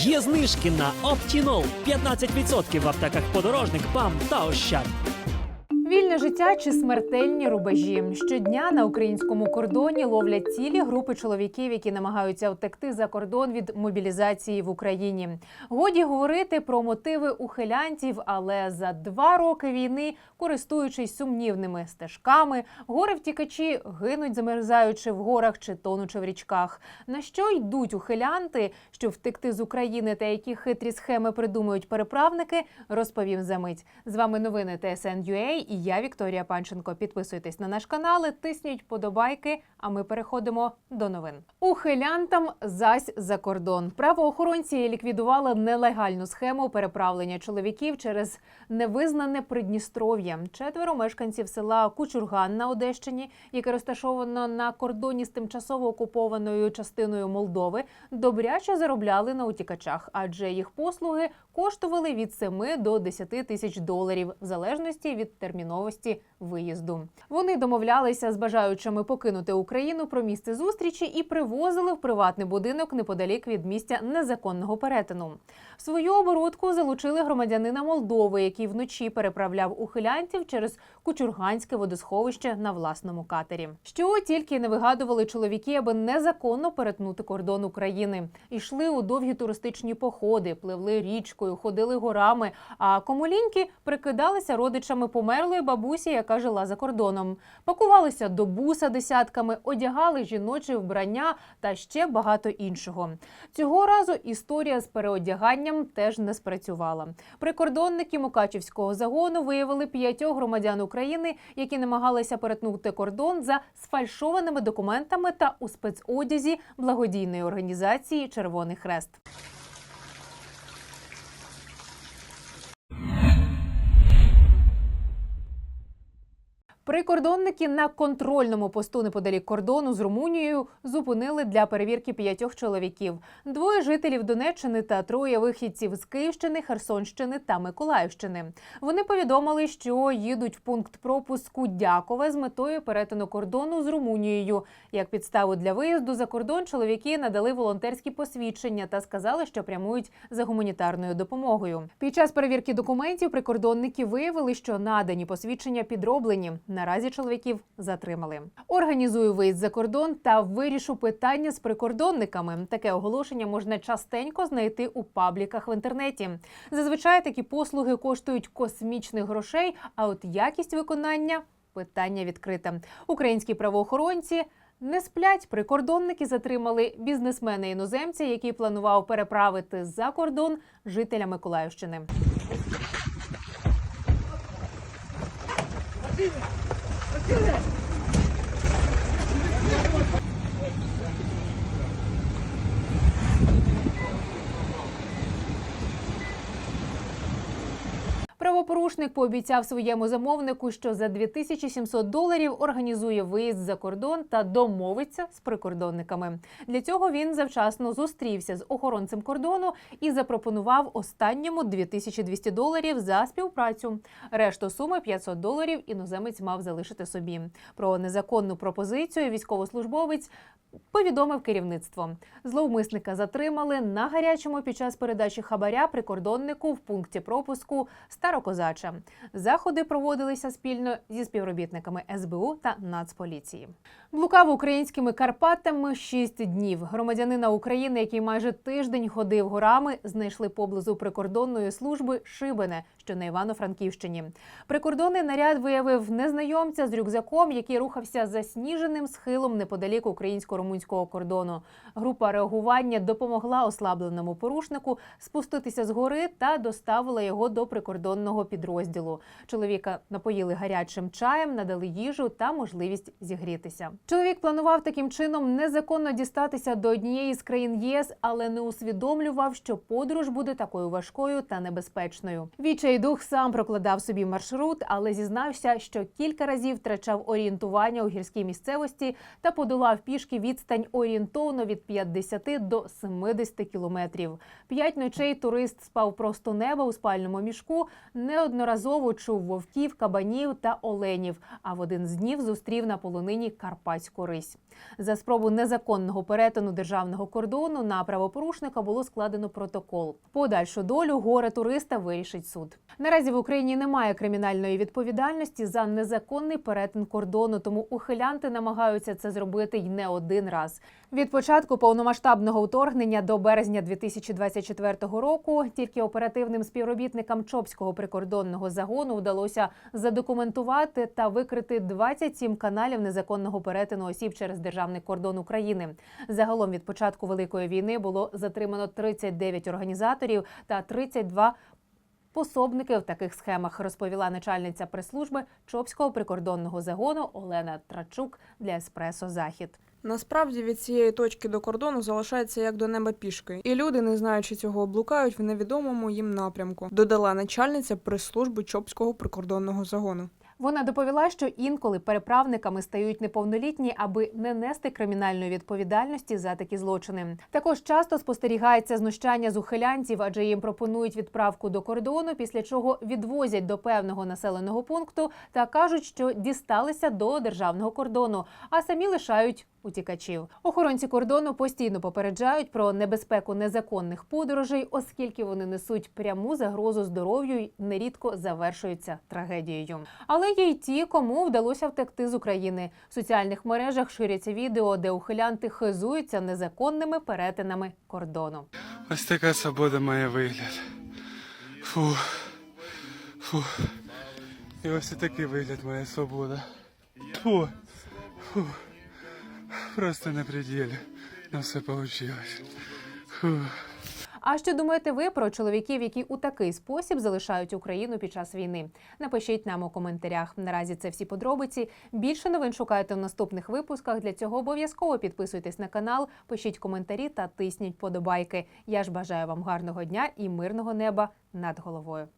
Є знижки на Оптінол 15% в аптеках подорожник, ПАМ та Ощад. Вільне життя чи смертельні рубежі щодня на українському кордоні ловлять цілі групи чоловіків, які намагаються втекти за кордон від мобілізації в Україні. Годі говорити про мотиви ухилянтів, але за два роки війни, користуючись сумнівними стежками, гори втікачі гинуть, замерзаючи в горах чи тонучи в річках. На що йдуть ухилянти, щоб втекти з України та які хитрі схеми придумують переправники, розповім за мить. З вами новини ТСН.UA і я Вікторія Панченко. Підписуйтесь на наш канал, тисніть подобайки. А ми переходимо до новин. Ухилянтам зась за кордон. Правоохоронці ліквідували нелегальну схему переправлення чоловіків через невизнане Придністров'я. Четверо мешканців села Кучурган на Одещині, яке розташовано на кордоні з тимчасово окупованою частиною Молдови, добряче заробляли на утікачах, адже їх послуги коштували від 7 до 10 тисяч доларів в залежності від терміновості виїзду. Вони домовлялися з бажаючими покинути Україну про місце зустрічі і привозили в приватний будинок неподалік від місця незаконного перетину. В свою оборудку залучили громадянина Молдови, який вночі переправляв ухилянців через Кучурганське водосховище на власному катері. Що тільки не вигадували чоловіки, аби незаконно перетнути кордон України. Ішли у довгі туристичні походи, пливли річкою, ходили горами. А комуліньки прикидалися родичами померлої бабусі, яка жила за кордоном. Пакувалися до буса десятками, одягали жіноче вбрання та ще багато іншого. Цього разу історія з переодяганням теж не спрацювала. Прикордонники Мукачівського загону виявили п'ятьох громадян України, які намагалися перетнути кордон за сфальшованими документами та у спецодязі благодійної організації Червоний Хрест. Прикордонники на контрольному посту неподалік кордону з Румунією зупинили для перевірки п'ятьох чоловіків: двоє жителів Донеччини та троє вихідців з Київщини, Херсонщини та Миколаївщини. Вони повідомили, що їдуть в пункт пропуску Дякове з метою перетину кордону з Румунією. Як підставу для виїзду за кордон чоловіки надали волонтерські посвідчення та сказали, що прямують за гуманітарною допомогою. Під час перевірки документів прикордонники виявили, що надані посвідчення підроблені. Наразі чоловіків затримали. Організую виїзд за кордон та вирішу питання з прикордонниками. Таке оголошення можна частенько знайти у пабліках в інтернеті. Зазвичай такі послуги коштують космічних грошей, а от якість виконання питання відкрите. Українські правоохоронці. Не сплять прикордонники затримали бізнесмена іноземця, який планував переправити за кордон жителя Миколаївщини. Do it. Правопорушник пообіцяв своєму замовнику, що за 2700 доларів організує виїзд за кордон та домовиться з прикордонниками. Для цього він завчасно зустрівся з охоронцем кордону і запропонував останньому 2200 доларів за співпрацю. Решту суми 500 доларів іноземець мав залишити собі. Про незаконну пропозицію військовослужбовець повідомив керівництво. Зловмисника затримали на гарячому під час передачі хабаря прикордоннику в пункті пропуску Старокозача. Заходи проводилися спільно зі співробітниками СБУ та Нацполіції. Блукав українськими Карпатами шість днів. Громадянина України, який майже тиждень ходив горами, знайшли поблизу прикордонної служби Шибене, що на Івано-Франківщині. Прикордонний наряд виявив незнайомця з рюкзаком, який рухався засніженим схилом неподалік українсько-румунського кордону. Група реагування допомогла ослабленому порушнику спуститися з гори та доставила його до прикордонного підрозділу. Чоловіка напоїли гарячим чаєм, надали їжу та можливість зігрітися. Чоловік планував таким чином незаконно дістатися до однієї з країн ЄС, але не усвідомлював, що подорож буде такою важкою та небезпечною. Відчай дух сам прокладав собі маршрут, але зізнався, що кілька разів втрачав орієнтування у гірській місцевості та подолав пішки відстань орієнтовно від 50 до 70 кілометрів. П'ять ночей турист спав просто неба у спальному мішку, неодноразово чув вовків, кабанів та оленів. А в один з днів зустрів на полонині карпатську рись. За спробу незаконного перетину державного кордону на правопорушника було складено протокол. Подальшу долю горе туриста вирішить суд. Наразі в Україні немає кримінальної відповідальності за незаконний перетин кордону, тому ухилянти намагаються це зробити й не один раз. Від початку повномасштабного вторгнення до березня 2024 року тільки оперативним співробітникам Чопського прикордонного загону вдалося задокументувати та викрити 27 каналів незаконного перетину осіб через державний кордон України. Загалом від початку великої війни було затримано 39 організаторів та 32 пособники в таких схемах, розповіла начальниця прес-служби Чопського прикордонного загону Олена Трачук для Еспресо Захід. Насправді від цієї точки до кордону залишається як до неба пішки, і люди, не знаючи цього, блукають в невідомому їм напрямку. Додала начальниця прес-служби Чопського прикордонного загону. Вона доповіла, що інколи переправниками стають неповнолітні, аби не нести кримінальної відповідальності за такі злочини. Також часто спостерігається знущання з ухилянців, адже їм пропонують відправку до кордону, після чого відвозять до певного населеного пункту та кажуть, що дісталися до державного кордону, а самі лишають утікачів. Охоронці кордону постійно попереджають про небезпеку незаконних подорожей, оскільки вони несуть пряму загрозу здоров'ю й нерідко завершуються трагедією. Але є й ті, кому вдалося втекти з України. В соціальних мережах ширяться відео, де ухилянти хизуються незаконними перетинами кордону. Ось така свобода має вигляд. Фу. Фу. І ось і такий вигляд має свобода. Фу. Фу. Просто на пределе. Но все получилось. Фу. А що думаєте ви про чоловіків, які у такий спосіб залишають Україну під час війни? Напишіть нам у коментарях. Наразі це всі подробиці. Більше новин шукайте в наступних випусках. Для цього обов'язково підписуйтесь на канал, пишіть коментарі та тисніть подобайки. Я ж бажаю вам гарного дня і мирного неба над головою.